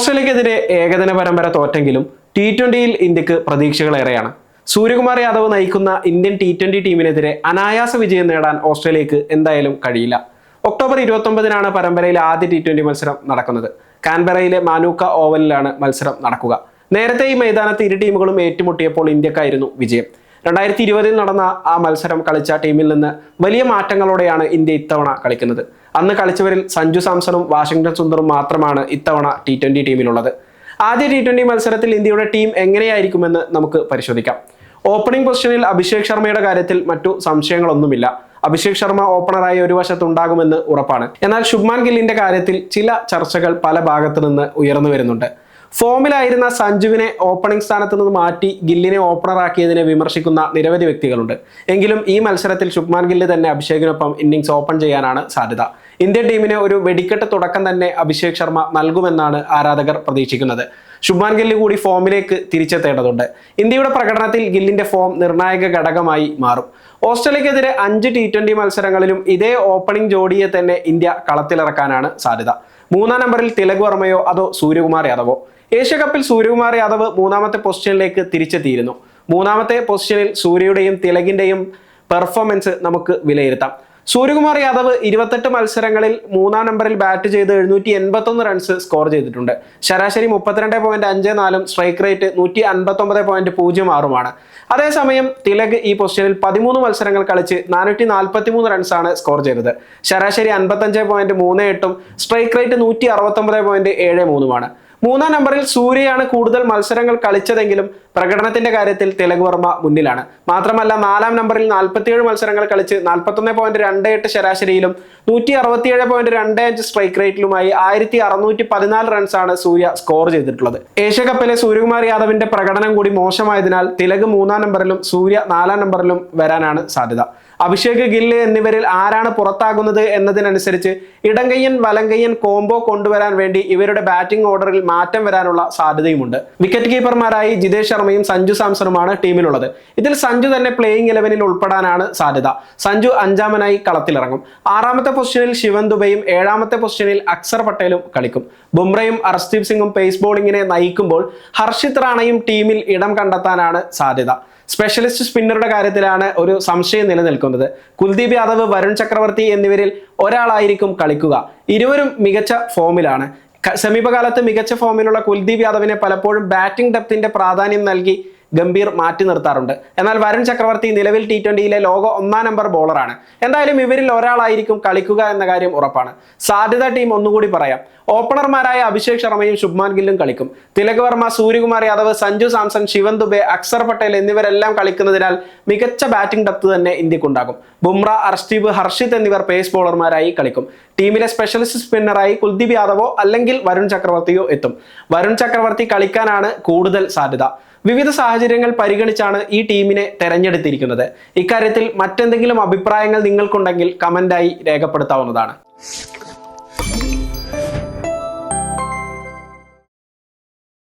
ഓസ്ട്രേലിയക്കെതിരെ ഏകദിന പരമ്പര തോറ്റെങ്കിലും ടി ട്വന്റിയിൽ ഇന്ത്യയ്ക്ക് പ്രതീക്ഷകളേറെയാണ്. സൂര്യകുമാർ യാദവ് നയിക്കുന്ന ഇന്ത്യൻ ടി ട്വന്റി ടീമിനെതിരെ അനായാസ വിജയം നേടാൻ ഓസ്ട്രേലിയക്ക് എന്തായാലും കഴിയില്ല. ഒക്ടോബർ ഇരുപത്തൊമ്പതിനാണ് പരമ്പരയിലെ ആദ്യ ടി ട്വന്റി മത്സരം നടക്കുന്നത്. കാൻബറയിലെ മാനൂക്ക ഓവലിലാണ് മത്സരം നടക്കുക. നേരത്തെ ഈ മൈതാനത്ത് ഇരു ടീമുകളും ഏറ്റുമുട്ടിയപ്പോൾ ഇന്ത്യക്കായിരുന്നു വിജയം. രണ്ടായിരത്തി ഇരുപതിൽ നടന്ന ആ മത്സരം കളിച്ച ടീമിൽ നിന്ന് വലിയ മാറ്റങ്ങളോടെയാണ് ഇന്ത്യ ഇത്തവണ കളിക്കുന്നത്. അന്ന് കളിച്ചവരിൽ സഞ്ജു സാംസണും വാഷിംഗ്ടൺ സുന്ദറും മാത്രമാണ് ഇത്തവണ ടി ട്വന്റി ടീമിലുള്ളത് ആദ്യ ടി ട്വന്റി മത്സരത്തിൽ ഇന്ത്യയുടെ ടീം എങ്ങനെയായിരിക്കുമെന്ന് നമുക്ക് പരിശോധിക്കാം. ഓപ്പണിംഗ് പൊസിഷനിൽ അഭിഷേക് ശർമ്മയുടെ കാര്യത്തിൽ മറ്റു സംശയങ്ങളൊന്നുമില്ല. അഭിഷേക് ശർമ്മ ഓപ്പണറായി ഒരു വശത്തുണ്ടാകുമെന്ന് ഉറപ്പാണ്. എന്നാൽ ശുഭ്മാൻ ഗില്ലിന്റെ കാര്യത്തിൽ ചില ചർച്ചകൾ പല ഭാഗത്തു നിന്ന് ഉയർന്നു വരുന്നുണ്ട്. ഫോമിലായിരുന്ന സഞ്ജുവിനെ ഓപ്പണിംഗ് സ്ഥാനത്ത് നിന്ന് മാറ്റി ഗില്ലിനെ ഓപ്പണറാക്കിയതിനെ വിമർശിക്കുന്ന നിരവധി വ്യക്തികളുണ്ട്. എങ്കിലും ഈ മത്സരത്തിൽ ശുഭ്മാൻ ഗില്ല് തന്നെ അഭിഷേകിനൊപ്പം ഇന്നിംഗ്സ് ഓപ്പൺ ചെയ്യാനാണ് സാധ്യത. ഇന്ത്യൻ ടീമിന് ഒരു വെടിക്കെട്ട് തുടക്കം തന്നെ അഭിഷേക് ശർമ്മ നൽകുമെന്നാണ് ആരാധകർ പ്രതീക്ഷിക്കുന്നത്. ശുഭ്മാൻ ഗില്ല് കൂടി ഫോമിലേക്ക് തിരിച്ചെത്തേണ്ടതുണ്ട്. ഇന്ത്യയുടെ പ്രകടനത്തിൽ ഗില്ലിന്റെ ഫോം നിർണായക ഘടകമായി മാറും. ഓസ്ട്രേലിയക്കെതിരെ അഞ്ച് ടി ട്വന്റി മത്സരങ്ങളിലും ഇതേ ഓപ്പണിംഗ് ജോഡിയെ തന്നെ ഇന്ത്യ കളത്തിലിറക്കാനാണ് സാധ്യത. മൂന്നാം നമ്പറിൽ തിലക് വർമ്മയോ അതോ സൂര്യകുമാർ യാദവോ? ഏഷ്യ കപ്പിൽ സൂര്യകുമാർ യാദവ് മൂന്നാമത്തെ പൊസിഷനിലേക്ക് തിരിച്ചെത്തിയിരുന്നു. മൂന്നാമത്തെ പൊസിഷനിൽ സൂര്യയുടെയും തിലകിന്റെയും പെർഫോമൻസ് നമുക്ക് വിലയിരുത്താം. സൂര്യകുമാർ യാദവ് ഇരുപത്തെട്ട് മത്സരങ്ങളിൽ മൂന്നാം നമ്പറിൽ ബാറ്റ് ചെയ്ത് എഴുന്നൂറ്റി എൺപത്തൊന്ന് റൺസ് സ്കോർ ചെയ്തിട്ടുണ്ട്. ശരാശരി മുപ്പത്തിരണ്ട് പോയിന്റ് അഞ്ച് നാലും സ്ട്രൈക്ക് റേറ്റ് നൂറ്റി അൻപത്തൊമ്പത് പോയിന്റ് പൂജ്യം ആറുമാണ്. അതേസമയം തിലക് ഈ പൊസിഷനിൽ പതിമൂന്ന് മത്സരങ്ങൾ കളിച്ച് നാനൂറ്റി നാൽപ്പത്തി മൂന്ന് റൺസാണ് സ്കോർ ചെയ്തത്. ശരാശരി അൻപത്തഞ്ച് പോയിന്റ് മൂന്ന് എട്ടും സ്ട്രൈക്ക് റേറ്റ് നൂറ്റി അറുപത്തൊമ്പത് പോയിന്റ് ഏഴ് മൂന്നുമാണ്. മൂന്നാം നമ്പറിൽ സൂര്യയാണ് കൂടുതൽ മത്സരങ്ങൾ കളിച്ചതെങ്കിലും പ്രകടനത്തിന്റെ കാര്യത്തിൽ തിലക് വർമ്മ മുന്നിലാണ്. മാത്രമല്ല നാലാം നമ്പറിൽ നാൽപ്പത്തിയേഴ് മത്സരങ്ങൾ കളിച്ച് നാൽപ്പത്തൊന്ന് പോയിന്റ് രണ്ട് എട്ട് ശരാശരിയിലും നൂറ്റി അറുപത്തിയേഴ് പോയിന്റ് രണ്ട് അഞ്ച് സ്ട്രൈക്ക് റേറ്റിലുമായി ആയിരത്തി അറുന്നൂറ്റി പതിനാല് റൺസാണ് സൂര്യ സ്കോർ ചെയ്തിട്ടുള്ളത്. ഏഷ്യ കപ്പിലെ സൂര്യകുമാർ യാദവിന്റെ പ്രകടനം കൂടി മോശമായതിനാൽ തിലക് മൂന്നാം നമ്പറിലും സൂര്യ നാലാം നമ്പറിലും വരാനാണ് സാധ്യത. അഭിഷേക് ഗില്ല് എന്നിവരിൽ ആരാണ് പുറത്താകുന്നത് എന്നതിനനുസരിച്ച് ഇടങ്കയ്യൻ വലങ്കയ്യൻ കോംബോ കൊണ്ടുവരാൻ വേണ്ടി ഇവരുടെ ബാറ്റിംഗ് ഓർഡറിൽ മാറ്റം വരാനുള്ള സാധ്യതയുമുണ്ട്. വിക്കറ്റ് കീപ്പർമാരായി ജിതേഷ് ശർമ്മയും സഞ്ജു സാംസണുമാണ് ടീമിലുള്ളത്. ഇതിൽ സഞ്ജു തന്നെ പ്ലേയിങ് ഇലവനിൽ ഉൾപ്പെടാനാണ് സാധ്യത. സഞ്ജു അഞ്ചാമനായി കളത്തിലിറങ്ങും. ആറാമത്തെ പൊസിഷനിൽ ശിവൻ ദുബൈയും ഏഴാമത്തെ പൊസിഷനിൽ അക്സർ പട്ടേലും കളിക്കും. ബുംറയും അർസ്ദീപ് സിംഗും പേസ് ബോളിങ്ങിനെ നയിക്കുമ്പോൾ ഹർഷിത് റാണയും ടീമിൽ ഇടം കണ്ടെത്താനാണ് സാധ്യത. സ്പെഷ്യലിസ്റ്റ് സ്പിന്നറുടെ കാര്യത്തിലാണ് ഒരു സംശയം നിലനിൽക്കുന്നത്. കുൽദീപ് യാദവ് വരുൺ ചക്രവർത്തി എന്നിവരിൽ ഒരാളായിരിക്കും കളിക്കുക. ഇരുവരും മികച്ച ഫോമിലാണ്. സമീപകാലത്ത് മികച്ച ഫോമിലുള്ള കുൽദീപ് യാദവിനെ പലപ്പോഴും ബാറ്റിംഗ് ഡെപ്തിന്റെ പ്രാധാന്യം നൽകി ഗംഭീർ മാറ്റി നിർത്താറുണ്ട്. എന്നാൽ വരുൺ ചക്രവർത്തി നിലവിൽ ടി ട്വന്റിയിലെ ലോക ഒന്നാം നമ്പർ ബോളറാണ് എന്തായാലും ഇവരിൽ ഒരാളായിരിക്കും കളിക്കുക എന്ന കാര്യം ഉറപ്പാണ്. സാധ്യത ടീം ഒന്നുകൂടി പറയാം. ഓപ്പണർമാരായ അഭിഷേക് ശർമ്മയും ശുഭ്മാൻ ഗില്ലും കളിക്കും. തിലക് വർമ്മ സൂര്യകുമാർ യാദവ് സഞ്ജു സാംസൺ ശിവൻ ദുബെ അക്സർ പട്ടേൽ എന്നിവരെല്ലാം കളിക്കുന്നതിനാൽ മികച്ച ബാറ്റിംഗ് ഡെപ്ത് തന്നെ ഇന്ത്യക്കുണ്ടാകും. ബുംറ അർഷ്ദീപ് ഹർഷിത് എന്നിവർ പേസ് ബോളർമാരായി കളിക്കും. ടീമിലെ സ്പെഷ്യലിസ്റ്റ് സ്പിന്നറായി കുൽദീപ് യാദവോ അല്ലെങ്കിൽ വരുൺ ചക്രവർത്തിയോ എത്തും. വരുൺ ചക്രവർത്തി കളിക്കാനാണ് കൂടുതൽ സാധ്യത. വിവിധ സാഹചര്യങ്ങൾ പരിഗണിച്ചാണ് ഈ ടീമിനെ തെരഞ്ഞെടുത്തിരിക്കുന്നത്. ഇക്കാര്യത്തിൽ മറ്റെന്തെങ്കിലും അഭിപ്രായങ്ങൾ നിങ്ങൾക്കുണ്ടെങ്കിൽ കമന്റായി രേഖപ്പെടുത്താവുന്നതാണ്.